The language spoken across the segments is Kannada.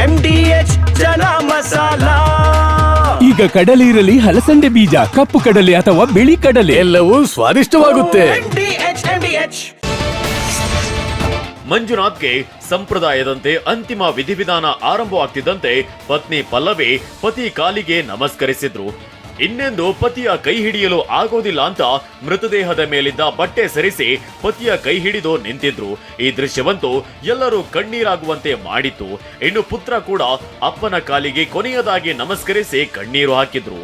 M D H chana masala. ಈಗ ಕಡಲೆ ಇರಲಿ ಹಲಸಂಡೆ ಬೀಜ ಕಪ್ಪು ಕಡಲೆ ಅಥವಾ ಬಿಳಿ ಕಡಲೆ. ಎಲ್ಲವೂ ಸ್ವಾದಿಷ್ಟವಾಗುತ್ತೆ. ಎಂಡಿಎಚ್ ಮಂಜುನಾಥ್ಗೆ ಸಂಪ್ರದಾಯದಂತೆ ಅಂತಿಮ ವಿಧಿವಿಧಾನ ಆರಂಭವಾಗ್ತಿದ್ದಂತೆ ಪತ್ನಿ ಪಲ್ಲವಿ ಪತಿ ಕಾಲಿಗೆ ನಮಸ್ಕರಿಸಿದ್ರು. ಇನ್ನೆಂದು ಪತಿಯ ಕೈ ಹಿಡಿಯಲು ಆಗೋದಿಲ್ಲ ಅಂತ ಮೃತದೇಹದ ಮೇಲಿದ್ದ ಬಟ್ಟೆ ಸರಿಸಿ ಪತಿಯ ಕೈ ಹಿಡಿದು ನಿಂತಿದ್ರು. ಈ ದೃಶ್ಯವಂತೂ ಎಲ್ಲರೂ ಕಣ್ಣೀರಾಗುವಂತೆ ಮಾಡಿತ್ತು. ಇನ್ನು ಪುತ್ರ ಕೂಡ ಅಪ್ಪನ ಕಾಲಿಗೆ ಕೊನೆಯದಾಗಿ ನಮಸ್ಕರಿಸಿ ಕಣ್ಣೀರು ಹಾಕಿದ್ರು.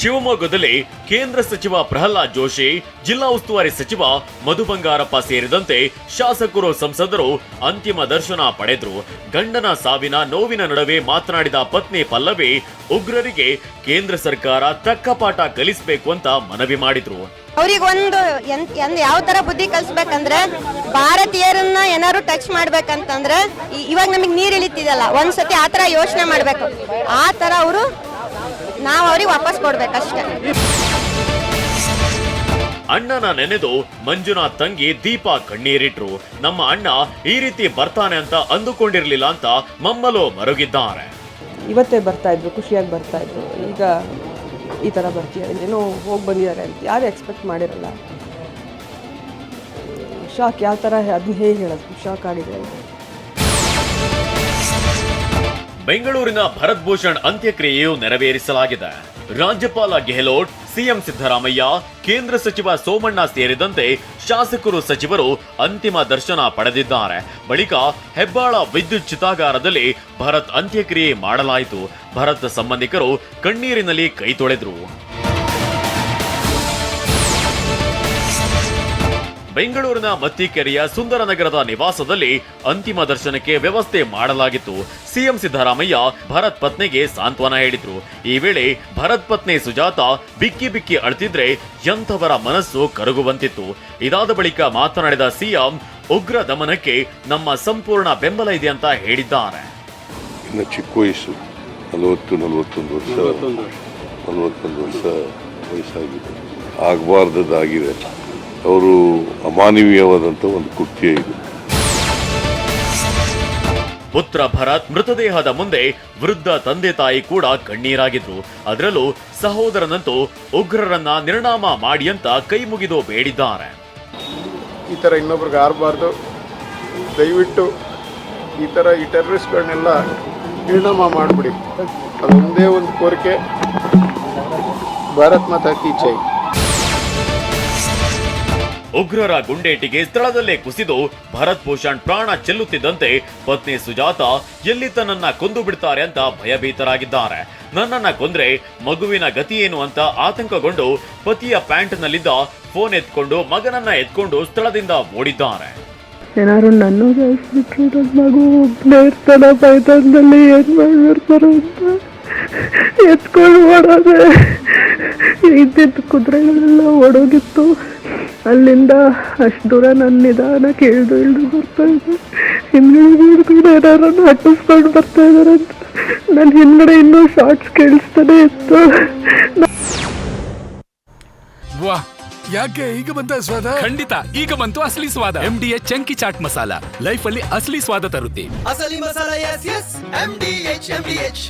ಶಿವಮೊಗ್ಗದಲ್ಲಿ ಕೇಂದ್ರ ಸಚಿವ ಪ್ರಹ್ಲಾದ್ ಜೋಶಿ, ಜಿಲ್ಲಾ ಉಸ್ತುವಾರಿ ಸಚಿವ ಮಧು ಬಂಗಾರಪ್ಪ ಸೇರಿದಂತೆ ಶಾಸಕರು ಸಂಸದರು ಅಂತಿಮ ದರ್ಶನ ಪಡೆದ್ರು. ಗಂಡನ ಸಾವಿನ ನೋವಿನ ನಡುವೆ ಮಾತನಾಡಿದ ಪತ್ನಿ ಪಲ್ಲವಿ, ಉಗ್ರರಿಗೆ ಕೇಂದ್ರ ಸರ್ಕಾರ ತಕ್ಕ ಪಾಠ ಕಲಿಸಬೇಕು ಅಂತ ಮನವಿ ಮಾಡಿದ್ರು. ಅವರಿಗೊಂದು ಯಾವ ತರ ಬುದ್ಧಿ ಕಲಿಸ್ಬೇಕಂದ್ರೆ ಭಾರತೀಯರನ್ನ ಏನಾದ್ರು ಟಚ್ ಮಾಡ್ಬೇಕಂತಂದ್ರೆ ಇವಾಗ ನಮಗೆ ನೀರ್ ಇಳಿತಿದಲ್ಲ ಒಂದ್ಸತಿ ತರ ಯೋಚನೆ ಮಾಡ್ಬೇಕು. ಆ ತರ ಅವರು ನಾವು ಅವ್ರಿಗೆ ವಾಪಸ್ ಕೊಡ್ಬೇಕಷ್ಟೇ. ಅಣ್ಣನ ನೆನೆದು ಮಂಜುನಾಥ್ ತಂಗಿ ದೀಪ ಕಣ್ಣೀರಿಟ್ರು. ನಮ್ಮ ಅಣ್ಣ ಈ ರೀತಿ ಬರ್ತಾನೆ ಅಂತ ಅಂದುಕೊಂಡಿರ್ಲಿಲ್ಲ ಅಂತ ಮಮ್ಮಲು ಮರುಗಿದ್ದಾರೆ. ಇವತ್ತೇ ಬರ್ತಾ ಇದ್ರು ಖುಷಿಯಾಗಿ ಬರ್ತಾ ಇದ್ರು. ಈಗ ಈ ಥರ ಬರ್ತಿದ್ದಾರೆ ಏನೋ ಹೋಗಿ ಬಂದಿದ್ದಾರೆ ಅಂತ. ಯಾರು ಎಕ್ಸ್ಪೆಕ್ಟ್ ಮಾಡಿರಲ್ಲ? ಶಾಕ್ ಯಾವ ಥರ ಅದನ್ನ ಹೇಗೆ ಹೇಳೋದು? ಶಾಕ್ ಆಗಿದೆ ಅಂತ. ಬೆಂಗಳೂರಿನ ಭರತ್ ಭೂಷಣ್ ಅಂತ್ಯಕ್ರಿಯೆಯು ನೆರವೇರಿಸಲಾಗಿದೆ. ರಾಜ್ಯಪಾಲ ಗೆಹ್ಲೋಟ್, ಸಿಎಂ ಸಿದ್ದರಾಮಯ್ಯ, ಕೇಂದ್ರ ಸಚಿವ ಸೋಮಣ್ಣ ಸೇರಿದಂತೆ ಶಾಸಕರು ಸಚಿವರು ಅಂತಿಮ ದರ್ಶನ ಪಡೆದಿದ್ದಾರೆ. ಬಳಿಕ ಹೆಬ್ಬಾಳ ವಿದ್ಯುತ್ ಚಿತಾಗಾರದಲ್ಲಿ ಭರತ್ ಅಂತ್ಯಕ್ರಿಯೆ ಮಾಡಲಾಯಿತು. ಭರತ್ ಸಂಬಂಧಿಕರು ಕಣ್ಣೀರಿನಲ್ಲಿ ಕೈ ತೊಳೆದ್ರು. ಬೆಂಗಳೂರಿನ ಮತ್ತಿಕೆರೆಯ ಸುಂದರನಗರದ ನಿವಾಸದಲ್ಲಿ ಅಂತಿಮ ದರ್ಶನಕ್ಕೆ ವ್ಯವಸ್ಥೆ ಮಾಡಲಾಗಿತ್ತು. ಸಿಎಂ ಸಿದ್ದರಾಮಯ್ಯ ಭರತ್ ಪತ್ನಿಗೆ ಸಾಂತ್ವನ ಹೇಳಿದ್ರು. ಈ ವೇಳೆ ಭರತ್ ಪತ್ನಿ ಸುಜಾತ ಬಿಕ್ಕಿ ಬಿಕ್ಕಿ ಅಳ್ತಿದ್ರೆ ಎಂಥವರ ಮನಸ್ಸು ಕರಗುವಂತಿತ್ತು. ಇದಾದ ಬಳಿಕ ಮಾತನಾಡಿದ ಸಿಎಂ ಉಗ್ರ ದಮನಕ್ಕೆ ನಮ್ಮ ಸಂಪೂರ್ಣ ಬೆಂಬಲ ಇದೆ ಅಂತ ಹೇಳಿದ್ದಾರೆ. ಇನ್ನು ಚಿಕ್ಕ ವಯಸ್ಸು ನಲವತ್ತು ನಲವತ್ತೊಂದು ವರ್ಷ ನಲವತ್ತೊಂದು ವರ್ಷ. ವಯಸ್ಸಾಗಿದೆ. ಆಗಬಾರ್ದದ್ದಾಗಿದೆ. ಅವರು ಅಮಾನವೀಯವಾದಂಥ ಒಂದು ಕೃತ್ಯ ಇದು. ಪುತ್ರ ಭರತ್ ಮೃತದೇಹದ ಮುಂದೆ ವೃದ್ಧ ತಂದೆ ತಾಯಿ ಕೂಡ ಕಣ್ಣೀರಾಗಿದ್ರು. ಅದರಲ್ಲೂ ಸಹೋದರನಂತೂ ಉಗ್ರರನ್ನ ನಿರ್ಣಾಮ ಮಾಡಿ ಅಂತ ಕೈ ಮುಗಿದು ಬೇಡಿದ್ದಾರೆ. ಈ ಥರ ಇನ್ನೊಬ್ರಿಗೆ ಆರಬಾರ್ದು. ದಯವಿಟ್ಟು ಈ ಥರ ಈ ಟೆರರಿಸ್ಟ್ಗಳನ್ನೆಲ್ಲ ನಿರ್ಣಾಮ ಮಾಡಿಬಿಡಿ. ಅದೊಂದೇ ಒಂದು ಕೋರಿಕೆ. ಭಾರತ್ ಮಾತಾ ಕೀ ಜೈ. ಉಗ್ರರ ಗುಂಡೇಟಿಗೆ ಸ್ಥಳದಲ್ಲೇ ಕುಸಿದು ಭರತ್ ಭೂಷಣ್ ಪ್ರಾಣ ಚೆಲ್ಲುತ್ತಿದ್ದಂತೆ ಪತ್ನಿ ಸುಜಾತ ಎಲ್ಲಿ ತನ್ನನ್ನ ಕೊಂದು ಬಿಡ್ತಾರೆ ಅಂತ ಭಯಭೀತರಾಗಿದ್ದಾರೆ. ನನ್ನನ್ನ ಕೊಂದ್ರೆ ಮಗುವಿನ ಗತಿ ಏನು ಅಂತ ಆತಂಕಗೊಂಡು ಪತಿಯ ಪ್ಯಾಂಟ್ನಲ್ಲಿದ್ದ ಫೋನ್ ಎತ್ಕೊಂಡು ಮಗನನ್ನ ಎತ್ಕೊಂಡು ಸ್ಥಳದಿಂದ ಓಡಿದ್ದಾರೆ. ಏನಾದ್ರು ನನ್ನ ಮಗು ಅಂತ ಎತ್ಕೊಂಡು ಓಡೋದೆ. ಇದ್ದಿದ್ದು ಕುದುರೆಗಳೆಲ್ಲ ಓಡೋಗಿತ್ತು. ಅಲ್ಲಿಂದ ಅಷ್ಟು ದೂರ ನನ್ನ ನಿಧಾನ ಕೇಳ್ದು ಇಳಿದು ಬರ್ತಾ ಇದ್ದೆ ಹಿಂದ್ಗಡೆ ಏನಾದ್ರೂ ಅಟ್ಟಿಸ್ಕೊಂಡು ಹಟ್ಟಿಸ್ಕೊಂಡು ಬರ್ತಾ ಇದಾರೆ ಅಂತ. ನನ್ನ ಹಿಂದ್ಗಡೆ ಇನ್ನೂ ಶಾರ್ಟ್ಸ್ ಕೇಳಿಸ್ತಾನೆ ಇತ್ತು ವಾಹ್ ಯಾಕೆ ಈಗ ಬಂತ ಸ್ವಾದ? ಖಂಡಿತ ಈಗ ಬಂತು ಅಸಲಿ ಸ್ವಾದ. M D H chunky chaat masala. Life ಅಲ್ಲಿ ಅಸಲಿ ಸ್ವಾದ ತರುತ್ತೆ. ಅಸಲಿ masala S S M D H M D H